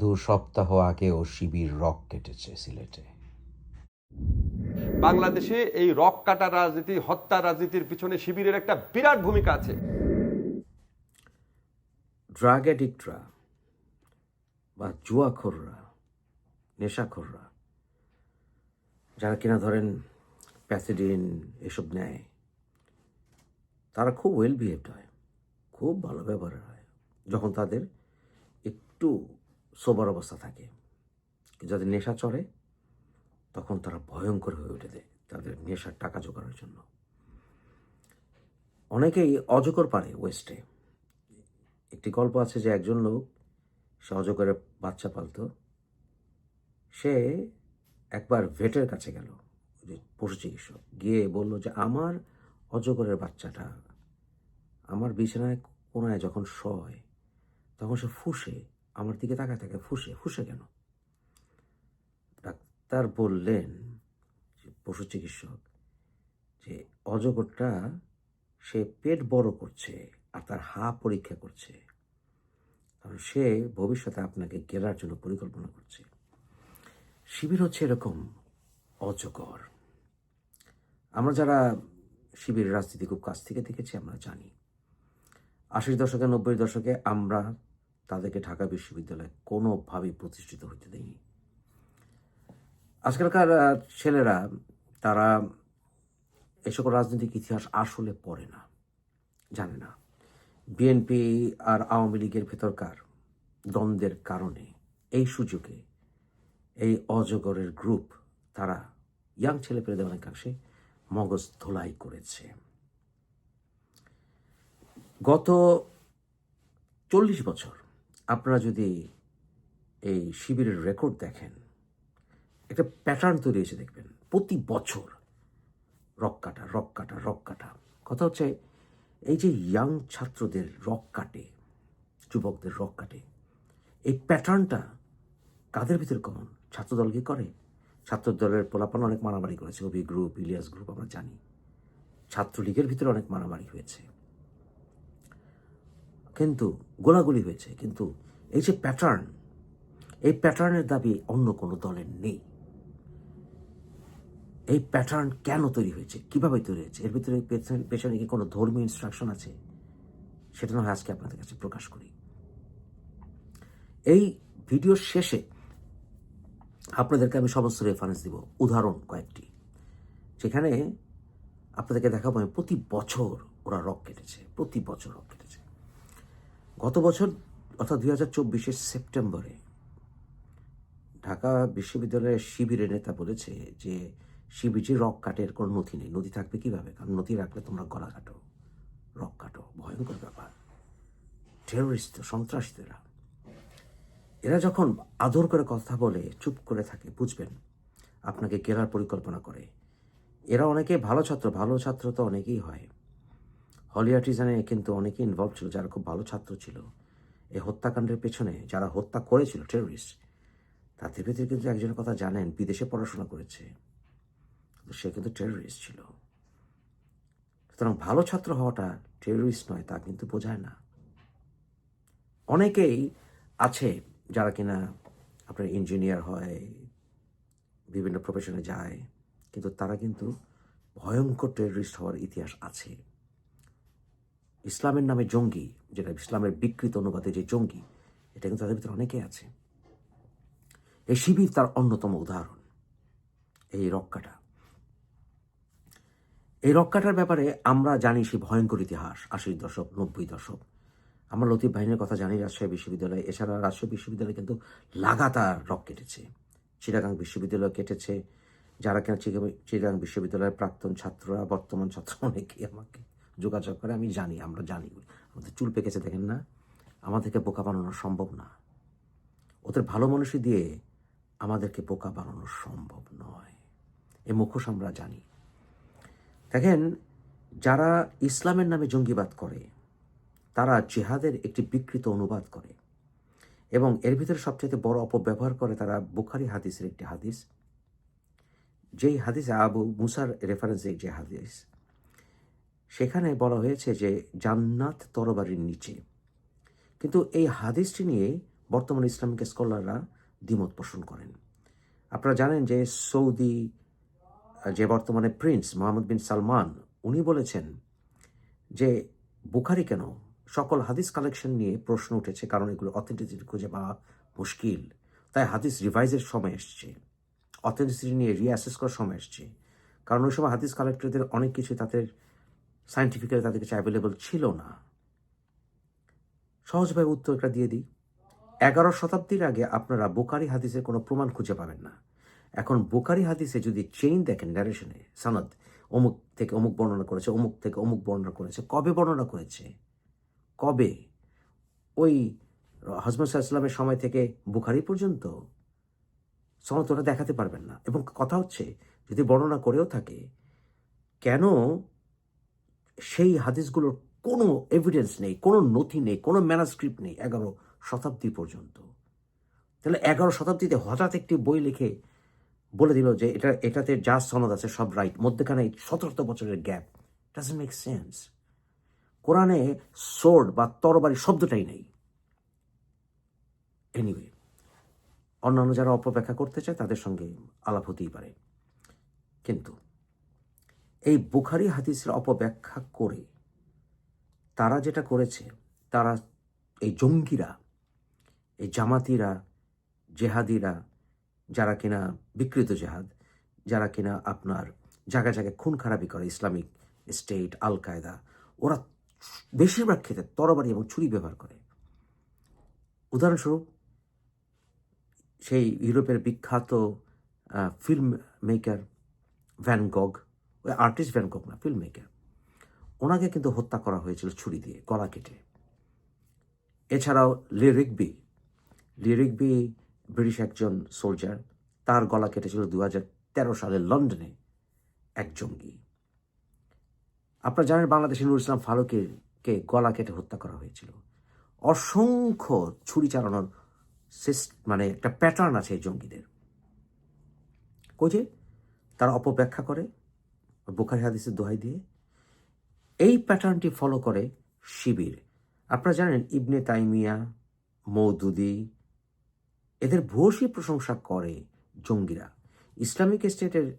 দু সপ্তাহ আগেও শিবির রক কেটেছে সিলেটে। বাংলাদেশে এই রক কাটা রাজনীতি হত্যা রাজনীতির পিছনে শিবিরের একটা বিরাট ভূমিকা আছে। ড্রাগ অ্যাডিক্টরা বা জুয়াখোররা নেশাখোররা যারা কিনা ধরেন প্যাসিডিন এসব নেয় তারা খুব ওয়েল বিহেভড হয় খুব ভালো ব্যবহার হয়। যখন তাদের একটু সোবার অবস্থা থাকে। যাদের নেশা চড়ে, তখন তারা ভয়ঙ্কর হয়ে উঠে দেয় তাদের নেশার টাকা জোগাড়ের জন্য। অনেকেই অজগর পারে ওয়েস্টে একটি গল্প আছে যে একজন লোক, সে অজগরের বাচ্চা পালতো। সে একবার ভেটের কাছে গেল, যে পশু চিকিৎসক। গিয়ে বলল যে, আমার অজগরের বাচ্চাটা আমার বিছানায় কোনায় যখন শয়, তখন সে ফুসে আমার দিকে তাকায় থাকে ফুসে ফুসে কেন? ডাক্তার বললেন পশু চিকিৎসক, যে অজগরটা সে পেট বড় করছে আর তার হা পরীক্ষা করছে। কারণ সে ভবিষ্যতে আপনাকে গেলার জন্য পরিকল্পনা করছে। শিবির হচ্ছে এরকম অজগর। আমরা যারা শিবির রাজনীতি খুব কাছ থেকে দেখেছি, আমরা জানি। আশির দশকে নব্বই দশকে আমরা তাদেরকে ঢাকা বিশ্ববিদ্যালয়ে কোনোভাবেই প্রতিষ্ঠিত হতে দেইনি আজকালকার ছেলেরা, তারা এ সকল রাজনৈতিক ইতিহাস আসলে পড়ে না, জানে না। বিএনপি আর আওয়ামী লীগের ভেতরকার দ্বন্দ্বের কারণে এই সুযোগে এই অজগরের গ্রুপ তারা ইয়াং ছেলে ছেলেপেলেদের অনেকাংশে মগজ ধোলাই করেছে। গত চল্লিশ বছর আপনারা যদি এই শিবিরের রেকর্ড দেখেন, একটা প্যাটার্ন তৈরি হয়েছে দেখবেন। প্রতি বছর রক কাটা রক কাটা রক কাটা। কথা হচ্ছে, এই যে ইয়াং ছাত্রদের রক কাটে, যুবকদের রক কাটে, এই প্যাটার্নটা কাদের ভিতরে কমন ছাত্রদল কি করে। ছাত্রদলের পোলাপান অনেক মারামারি করেছে। অভি গ্রুপ ইলিয়াস গ্রুপ আমরা জানি। ছাত্রলীগের ভিতরে অনেক মারামারি হয়েছে। কিন্তু গোলাগুলি হয়েছে, কিন্তু এই যে প্যাটার্ন এই প্যাটার্নের দাবি অন্য কোনো দলের নেই। এই প্যাটার্ন কেন তৈরি হয়েছে? কীভাবে তৈরি হয়েছে? এর ভিতরে পেছনে- কি কোনো ধর্মীয় ইনস্ট্রাকশন আছে? সেটা নয় আজকে আপনাদের কাছে প্রকাশ করি। এই ভিডিওর শেষে আপনাদেরকে আমি সমস্ত রেফারেন্স দিব। উদাহরণ কয়েকটি। যেখানে আপনাদেরকে দেখাবো প্রতি বছর ওরা রক কেটেছে, প্রতি বছর রক গত বছর, অর্থাৎ দুই হাজার চব্বিশের সেপ্টেম্বরে, ঢাকা বিশ্ববিদ্যালয়ের শিবিরের নেতা বলেছে যে শিবির রক কাটের কোনো নথি নেই। নদী থাকবে কীভাবে? কারণ নদী রাখলে তোমরা গলা কাটো। রক কাটো, ভয়ঙ্কর ব্যাপার। টেরোরিস্ট সন্ত্রাসীরা এরা যখন আদর করে কথা বলে, চুপ করে থাকে, বুঝবেন, আপনাকে কেরার পরিকল্পনা করে। এরা অনেকে ভালো ছাত্র ভালো ছাত্র তো অনেকেই হয়। হলিয়ার্টিজানে কিন্তু অনেকেই ইনভলভ ছিল, যারা খুব ভালো ছাত্র ছিল। এই হত্যাকাণ্ডের পেছনে যারা হত্যা করেছিল টেররিস্ট তাদের ভিতরে কিন্তু একজনের কথা জানেন, বিদেশে পড়াশোনা করেছে। সে কিন্তু টেররিস্ট ছিল। সুতরাং ভালো ছাত্র হওয়াটা টেররিস্ট নয়, তা কিন্তু বোঝায় না। অনেকেই আছে যারা কিনা আপনার ইঞ্জিনিয়ার হয়, বিভিন্ন প্রফেশনে যায়, কিন্তু তারা কিন্তু ভয়ঙ্কর টেররিস্ট হওয়ার ইতিহাস আছে। ইসলামের নামে জঙ্গি, যেটা ইসলামের বিকৃত অনুবাদে যে জঙ্গি, এটা কিন্তু তাদের ভিতরে অনেকেই আছে। এই শিবির তার অন্যতম উদাহরণ, এই রক্কাটা। এই রক্কাটার ব্যাপারে আমরা জানি সেই ভয়ঙ্কর ইতিহাস, আশির দশক, নব্বই দশক। আমরা লতিফ বাহিনীর কথা জানি, রাজশাহী বিশ্ববিদ্যালয় এছাড়া রাজশাহী বিশ্ববিদ্যালয় কিন্তু লাগাতার রক কেটেছে। চিটাগাং বিশ্ববিদ্যালয় কেটেছে, যারা কিনা চিটাগাং বিশ্ববিদ্যালয়ের প্রাক্তন ছাত্ররা, বর্তমান ছাত্র অনেকেই আমাকে যোগাযোগ করে, আমি জানি, আমরা জানি। আমাদের চুল পেকেছে, দেখেন না? আমাদেরকে বোকা বানানো সম্ভব না। ওদের ভালো মানুষই দিয়ে আমাদেরকে বোকা বানানো সম্ভব নয়। এ মুখোশ আমরা জানি। দেখেন, যারা ইসলামের নামে জঙ্গিবাদ করে, তারা জেহাদের একটি বিকৃত অনুবাদ করে। এবং এর ভিতরে সবচেয়ে বড় অপব্যবহার করে তারা বুখারি হাদিসের একটি হাদিস। যেই হাদিসে আবু মুসার রেফারেন্সে যে হাদিস সেখানে বলা হয়েছে যে জান্নাত তরবারির নিচে। কিন্তু এই হাদিসটি নিয়ে বর্তমানে ইসলামিক স্কলাররা দ্বিমত পোষণ করেন। আপনারা জানেন যে সৌদি, যে বর্তমানে প্রিন্স মোহাম্মদ বিন সালমান, উনি বলেছেন যে বুখারি কেন? সকল হাদিস কালেকশন নিয়ে প্রশ্ন উঠেছে, কারণ এগুলো অথেন্টিসিটি খুঁজে পাওয়া মুশকিল। তাই হাদিস রিভাইজের সময় এসছে। অথেন্টিসিটি নিয়ে রিঅ্যাসেস করার সময় এসছে। কারণ ওই সময় হাদিস কালেক্টরদের অনেক কিছু তাদের সাইন্টিফিক্যালি তাদের কাছে অ্যাভেলেবল ছিল না। সহজভাবে উত্তরটা দিয়ে দিই। এগারো শতাব্দীর আগে আপনারা বোকারি হাদিসের কোনো প্রমাণ খুঁজে পাবেন না। এখন বোকারি হাদিসে যদি চেইন দেখেন ন্যারেশনে সনদ অমুক থেকে অমুক বর্ণনা করেছে, অমুক থেকে অমুক বর্ণনা করেছে, কবে বর্ণনা করেছে? কবে? ওই হজরত ইসলামের সময় থেকে বুখারি পর্যন্ত? সনদ ওরা দেখাতে পারবেন না। এবং কথা হচ্ছে, যদি বর্ণনা করেও থাকে, কেন সেই হাদিসগুলোর কোনো এভিডেন্স নেই, কোনো নথি নেই, কোনো ম্যানাস্ক্রিপ্ট নেই এগারো শতাব্দী পর্যন্ত। তাহলে এগারো শতাব্দীতে হঠাৎ একটি বই লিখে বলে দিল যে এটা, এটাতে যা সনদ আছে সব রাইট মধ্যখানে সতেরো বছরের গ্যাপ ডাজন্ট মেক সেন্স কোরআনে সোর্ড বা তরবারি শব্দটাই নেই। এনিওয়ে অন্যান্য যারা অপব্যাখ্যা করতে চায় তাদের সঙ্গে আলাপ হতেই পারে। কিন্তু এই বুখারি হাদিসের অপব্যাখ্যা করে তারা যেটা করেছে, তারা এই জঙ্গিরা, এই জামাতিরা, জেহাদিরা, যারা কিনা বিকৃত জেহাদ, যারা কিনা আপনার জায়গায় জায়গায় খুন খারাপি করে, ইসলামিক স্টেট আল কায়দা ওরা বেশিরভাগ ক্ষেত্রে তরবারি এবং ছুরি ব্যবহার করে। উদাহরণস্বরূপ, সেই ইউরোপের বিখ্যাত ফিল্ম মেকার ভ্যান গগ ওই আর্টিস্ট গগ না ফিল্ম মেকার ওনাকে কিন্তু হত্যা করা হয়েছিল ছুরি দিয়ে, গলা কেটে। এছাড়াও লিরিকবি লিরিকবি ব্রিটিশ একজন সোলজার তার গলা কেটেছিল দু হাজার তেরো সালে লন্ডনে এক জঙ্গি। আপনারা জানেন বাংলাদেশে নুর ইসলাম ফারুকের কে গলা কেটে হত্যা করা হয়েছিল। অসংখ্য ছুরি চালানোর মানে একটা প্যাটার্ন আছে এই জঙ্গিদের। যে? তারা অপব্যাখ্যা করে বুখারি হাদিসের দোহাই দিয়ে। এই প্যাটার্নটি ফলো করে শিবির। আপনারা জানেন, ইবনে তাইমিয়া মৌদুদি এদের ভূয়সী প্রশংসা করে জঙ্গিরা। ইসলামিক স্টেটের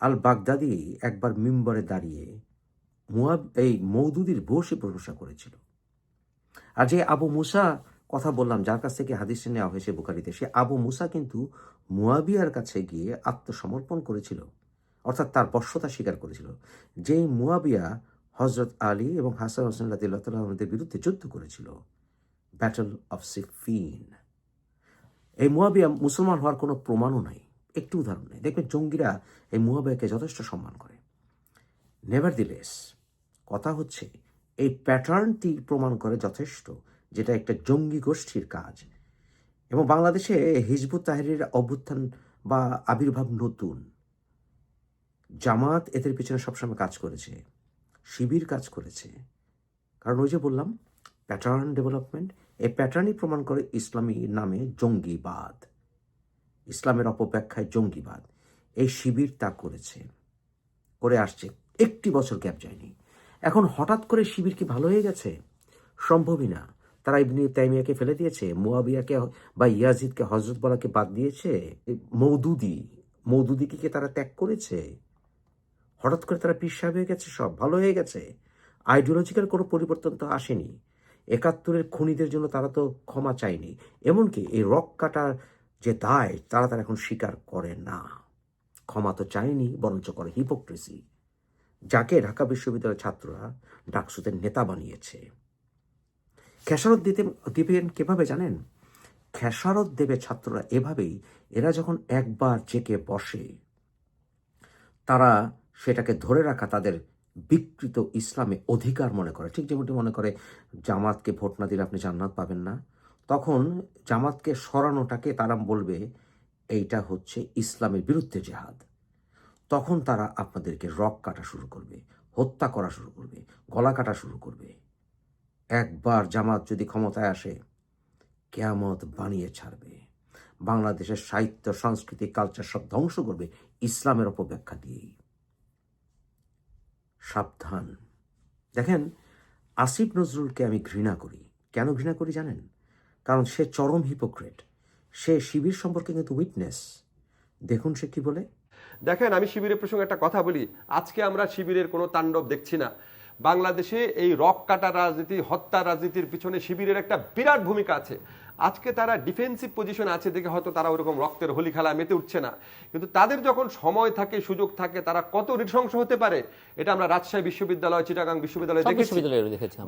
আল বাগদাদি একবার মিম্বরে দাঁড়িয়ে মুয়াব এই মৌদুদির ভূয়সী প্রশংসা করেছিল। আর যে আবু মুসা, কথা বললাম, যার কাছ থেকে হাদিস নেওয়া হয়েছে বুখারিতে, সে আবু মুসা কিন্তু মুয়াবিয়ার কাছে গিয়ে আত্মসমর্পণ করেছিল। অর্থাৎ তার বর্ষতা স্বীকার করেছিল, যেই মুয়াবিয়া হজরত আলী এবং হাসান হোসেন রাদিল্লাহদের বিরুদ্ধে যুদ্ধ করেছিল। ব্যাটল অফ সিফিন এই মুয়াবিয়া মুসলমান হওয়ার কোনো প্রমাণও নাই, একটু উদাহরণ নেই। দেখবেন জঙ্গিরা এই মুয়াবিয়াকে যথেষ্ট সম্মান করে। নেভার দিলেস কথা হচ্ছে, এই প্যাটার্নটি প্রমাণ করে যথেষ্ট যেটা একটা জঙ্গি গোষ্ঠীর কাজ। এবং বাংলাদেশে হিজবুত তাহরির অভ্যুত্থান বা আবির্ভাব নতুন। জামাত এদের পিছনে সবসময় কাজ করেছে, শিবির কাজ করেছে। কারণ ওই যে বললাম প্যাটার্ন ডেভেলপমেন্ট এই প্যাটার্নই প্রমাণ করে ইসলামী নামে জঙ্গিবাদ। ইসলামের অপব্যাখ্যায় জঙ্গিবাদ। এই শিবির তা করেছে। করে আসছে। একটি বছর গ্যাপ যায়নি। এখন হঠাৎ করে শিবির কি ভালো হয়ে গেছে? সম্ভবই না। তারা ইবনি তাইমিয়াকে ফেলে দিয়েছে, মুয়াবিয়াকে বা ইয়াজিদকে হজরত বলাকে বাদ দিয়েছে। মৌদুদি, মৌদুদিকে তারা ত্যাগ করেছে? হঠাৎ করে তারা পীর হয়ে গেছে, সব ভালো হয়ে গেছে। আইডিওলজিক্যাল কোনো পরিবর্তন তো আসেনি। একাত্তরের খুনিদের জন্য তারা তো ক্ষমা চায়নি। এমনকি এই রক কাটার যে দায়, তারা তারা এখন স্বীকার করে না। ক্ষমা তো চায়নি, বরঞ্চ করে হিপোক্রেসি যাকে ঢাকা বিশ্ববিদ্যালয়ের ছাত্ররা ডাকসুদের নেতা বানিয়েছে। খেসারত দিতে, দিবেন কীভাবে জানেন? খেসারত দেবে ছাত্ররা এভাবেই, এরা যখন একবার জেকে বসে, তারা সেটাকে ধরে রাখা তাদের বিকৃত ইসলামে অধিকার মনে করে। ঠিক যেমনটি মনে করে জামাতকে ভোট না দিলে আপনি জান্নাত পাবেন না। তখন জামাতকে সরানোটাকে তারা বলবে, এইটা হচ্ছে ইসলামের বিরুদ্ধে জেহাদ। তখন তারা আপনাদেরকে রক কাটা শুরু করবে, হত্যা করা শুরু করবে, গলা কাটা শুরু করবে। একবার জামাত যদি ক্ষমতায় আসে, কেয়ামত বানিয়ে ছাড়বে। বাংলাদেশের সাহিত্য, সংস্কৃতি কালচার সব ধ্বংস করবে ইসলামের অপব্যাখ্যা দিয়েই। সাবধান। দেখেন, আসিফ নজরুলকে আমি ঘৃণা করি। কেন ঘৃণা করি জানেন? কারণ সে চরম হিপোক্রেট সে শিবির সম্পর্কে কিন্তু উইটনেস দেখুন সে কি বলে। দেখেন, আমি শিবিরের প্রসঙ্গে একটা কথা বলি। আজকে আমরা শিবিরের কোনো তাণ্ডব দেখছি না। বাংলাদেশে এই রক কাটা রাজনীতি, হত্যা রাজনীতির পিছনে শিবিরের একটা বিরাট ভূমিকা আছে। আজকে তারা ডিফেন্সিভ পজিশন আছে দেখে হয়তো তারা ওরকম রক্তের হোলি খেলা মেতে উঠছে না। কিন্তু তাদের যখন সময় থাকে সুযোগ থাকে তারা কত নৃশংস হতে পারে এটা আমরা রাজশাহী বিশ্ববিদ্যালয় চিটাগাং বিশ্ববিদ্যালয়ে দেখেছি।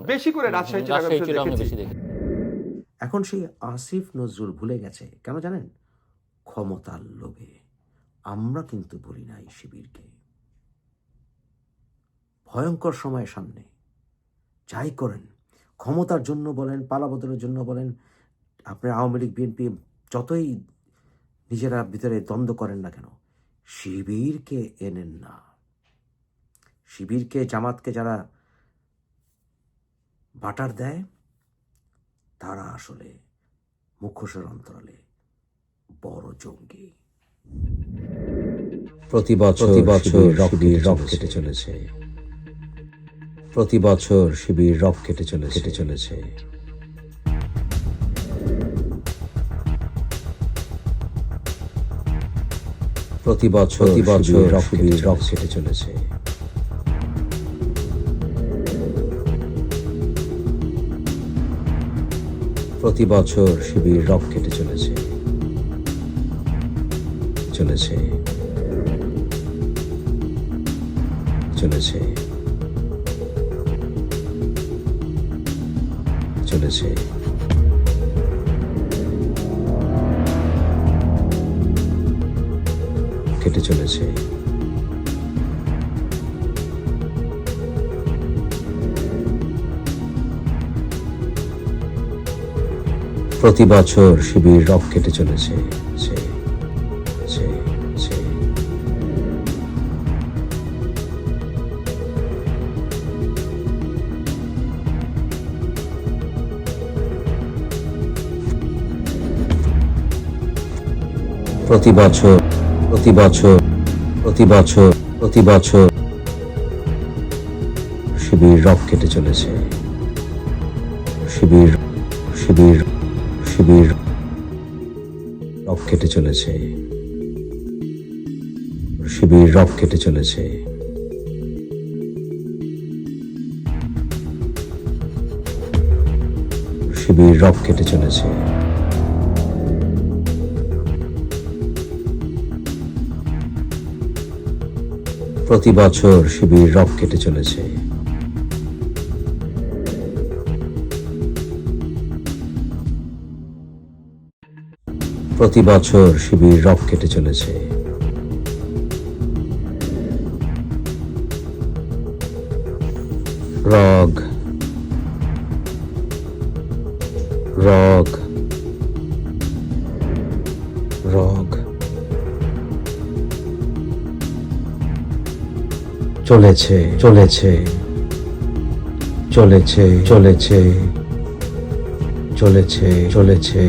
বেশি করে রাজশাহী চিটাগাং দেখেছি। এখন সেই আসিফ নজরুল ভুলে গেছে। কেন জানেন? ক্ষমতার লোভে। আমরা কিন্তু বলি নাই শিবিরকে। ভয়ঙ্কর সময়ের সামনে। যাই করেন ক্ষমতার জন্য বলেন পালাবদলের জন্য বলেন আপনার আওয়ামী লীগ বিএনপি যতই নিজেরা ভিতরে দ্বন্দ্ব করেন না কেন শিবিরকে এনেন না। শিবিরকে জামাতকে যারা বাটার দেয় তারা আসলে মুখোশের অন্তরালে বড় জঙ্গি। প্রতি বছর প্রতি বছর শিবির রক কেটে চলেছে। প্রতি বছর শিবির রক কেটে চলে কেটে চলেছে। প্রতি বছর প্রতি বছর শিবির রক কেটে চলেছে। প্রতি বছর শিবির রক কেটে চলেছে। চলেছে। চলেছে। চলেছে। কেটে চলেছে। প্রতি বছর শিবির রক কেটে চলেছে। প্রতি বছর প্রতি বছর প্রতি বছর প্রতি বছর শিবির রক কেটে চলেছে। শিবির শিবির শিবির রক কেটে চলেছে। শিবির রক কেটে চলেছে। শিবির রক কেটে চলেছে। প্রতি বছর শিবির রক কেটে চলেছে। প্রতি বছর শিবির রক কেটে চলেছে। রগ চলেছে চলেছে চলেছে চলেছে চলেছে চলেছে।